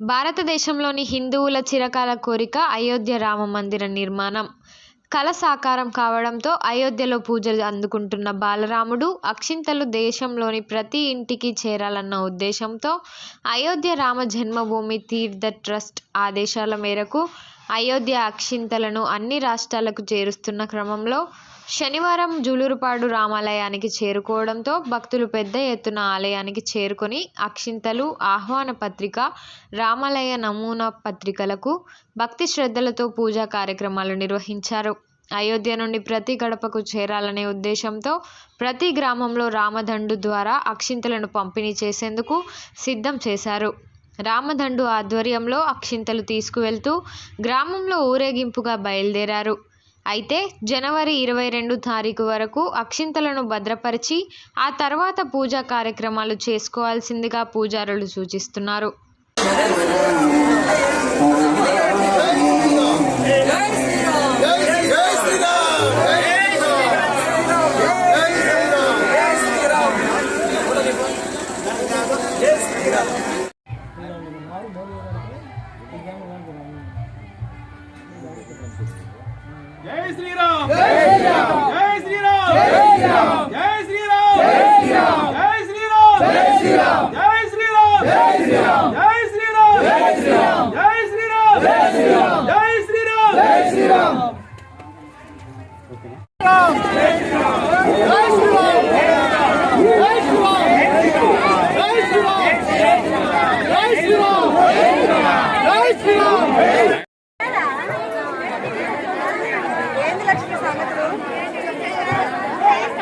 భారతదేశంలోని హిందువుల చిరకాల కోరిక అయోధ్య రామ మందిర నిర్మాణం. కల సాకారం కావడంతో అయోధ్యలో పూజలు అందుకుంటున్న బాలరాముడు అక్షింతలు దేశంలోని ప్రతి ఇంటికి చేరాలన్న ఉద్దేశంతో అయోధ్య రామ జన్మభూమి తీర్థ ట్రస్ట్ ఆదేశాల మేరకు అయోధ్య అక్షింతలను అన్ని రాష్ట్రాలకు చేరుస్తున్న క్రమంలో శనివారం జూలూరుపాడు రామాలయానికి చేరుకోవడంతో భక్తులు పెద్ద ఎత్తున ఆలయానికి చేరుకొని అక్షింతలు, ఆహ్వాన పత్రిక, రామాలయ నమూనా పత్రికలకు భక్తి శ్రద్ధలతో పూజా కార్యక్రమాలు నిర్వహించారు. అయోధ్య నుండి ప్రతి గడపకు చేరాలనే ఉద్దేశంతో ప్రతి గ్రామంలో రామదండు ద్వారా అక్షింతలను పంపిణీ చేసేందుకు సిద్ధం చేశారు. రామదండు ఆధ్వర్యంలో అక్షింతలు తీసుకువెళ్తూ గ్రామంలో ఊరేగింపుగా బయలుదేరారు. అయితే జనవరి ఇరవై రెండు తారీఖు వరకు అక్షింతలను భద్రపరిచి ఆ తర్వాత పూజా కార్యక్రమాలు చేసుకోవాల్సిందిగా పూజారులు సూచిస్తున్నారు. జై శ్రీరామ్ జై శ్రీరామ్ జై శ్రీరామ్ జై శ్రీరామ్ జై శ్రీరామ్ జై శ్రీరామ్ జై శ్రీరామ్ జై శ్రీరామ్ జై శ్రీరామ్ జై శ్రీరామ్ జై శ్రీరామ్ జై శ్రీరామ్ జై శ్రీరామ్ జై శ్రీరామ్ జై శ్రీరామ్ ఏంది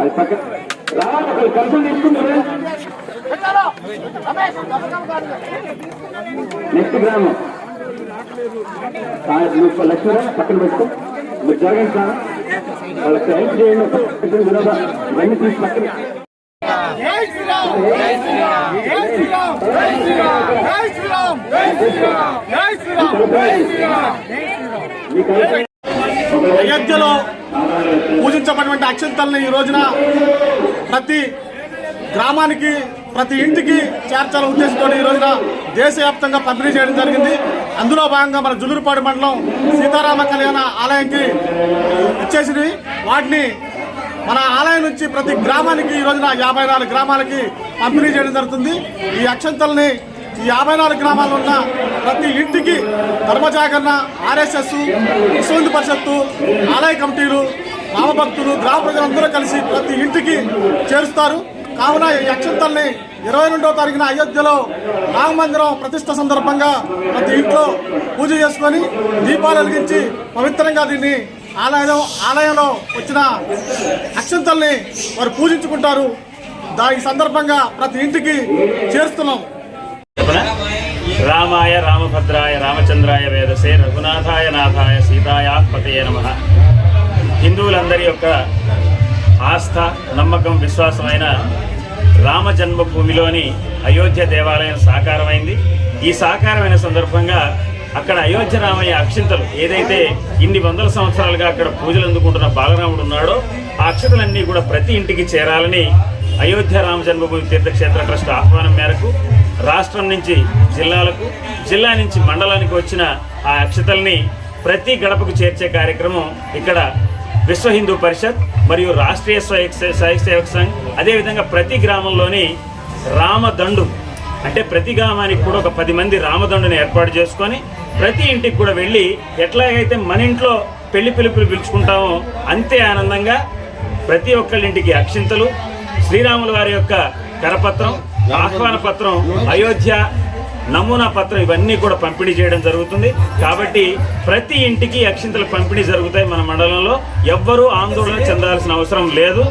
అది పక్కన రా కలుపులు తీసుకుంటారు నెక్స్ట్ గ్రామం. నువ్వు లక్ష్మీరా పక్కన పెట్టుకో మీరు జరగండి సార్ వాళ్ళకి చేయండి? ఇవన్నీ తీసి పక్కన మీకు అయోధ్యలో పూజించబడినటువంటి అక్షంతల్ని ఈ రోజున ప్రతి గ్రామానికి ప్రతి ఇంటికి చేర్చాల ఉద్దేశంతో ఈ రోజున దేశవ్యాప్తంగా పంపిణీ చేయడం జరిగింది. అందులో భాగంగా మన జులురుపాడు మండలం సీతారామ కళ్యాణ ఆలయంకి ఇచ్చేసినవి. వాటిని మన ఆలయం నుంచి ప్రతి గ్రామానికి ఈ రోజున యాభై నాలుగు గ్రామాలకి పంపిణీ చేయడం జరుగుతుంది. ఈ అక్షంతల్ని ఈ యాభై నాలుగు గ్రామాల్లో ఉన్న ప్రతి ఇంటికి ధర్మజాగరణ ఆర్ఎస్ఎస్ విశ్వ పరిషత్తు ఆలయ కమిటీలు రామభక్తులు గ్రామ ప్రజలందరూ కలిసి ప్రతి ఇంటికి చేరుస్తారు. కావున ఈ అక్షంతల్ని ఇరవై రెండవ తారీఖున అయోధ్యలో రామ మందిరం ప్రతిష్ట సందర్భంగా ప్రతి ఇంట్లో పూజ చేసుకొని దీపాలు వెలిగించి పవిత్రంగా దీన్ని ఆలయం ఆలయంలో వచ్చిన అక్షంతల్ని వారు పూజించుకుంటారు. దాని సందర్భంగా ప్రతి ఇంటికి చేరుస్తున్నాం. రామాయ రామభద్రాయ రామచంద్రాయ వేదసే రఘునాథాయ నాథాయ సీతాయ పతయ నమ. హిందువులందరి యొక్క ఆస్థ నమ్మకం విశ్వాసమైన రామ జన్మభూమిలోని అయోధ్య దేవాలయం సాకారమైంది. ఈ సాకారమైన సందర్భంగా అక్కడ అయోధ్య రామయ్య అక్షింతలు ఏదైతే ఇన్ని వందల సంవత్సరాలుగా అక్కడ పూజలు అందుకుంటున్న బాలరాముడు ఉన్నాడో ఆ అక్షతలన్నీ కూడా ప్రతి ఇంటికి చేరాలని అయోధ్య రామ జన్మభూమి తీర్థక్షేత్ర ట్రస్ట్ ఆహ్వానం మేరకు రాష్ట్రం నుంచి జిల్లాలకు జిల్లా నుంచి మండలానికి వచ్చిన ఆ అక్షతల్ని ప్రతి గడపకు చేర్చే కార్యక్రమం ఇక్కడ విశ్వ హిందూ పరిషత్ మరియు రాష్ట్రీయ స్వయం స్వయం సేవక సంఘ్ అదేవిధంగా ప్రతి గ్రామంలోని రామదండు అంటే ప్రతి గ్రామానికి కూడా ఒక పది మంది రామదండుని ఏర్పాటు చేసుకొని ప్రతి ఇంటికి కూడా వెళ్ళి ఎట్లాగైతే మన ఇంట్లో పెళ్ళి పిలుపులు పిలుచుకుంటామో అంతే ఆనందంగా ప్రతి ఒక్కళ్ళింటికి అక్షింతలు శ్రీరాముల వారి యొక్క కరపత్రం ఆహ్వాన పత్రం అయోధ్య నమూనా పత్రం ఇవన్నీ కూడా పంపిణీ చేయడం జరుగుతుంది. కాబట్టి ప్రతి ఇంటికి అక్షింతల పంపిణీ జరుగుతాయి మన మండలంలో. ఎవ్వరూ ఆందోళన చెందాల్సిన అవసరం లేదు.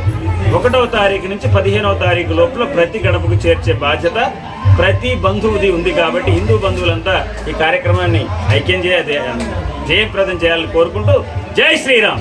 ఒకటవ తారీఖు నుంచి పదిహేనవ తారీఖు లోపల ప్రతి గడపకు చేర్చే బాధ్యత ప్రతి బంధువుది ఉంది కాబట్టి హిందూ బంధువులంతా ఈ కార్యక్రమాన్ని ఐక్యం చేయ జయప్రదం చేయాలని కోరుకుంటూ జై శ్రీరామ్.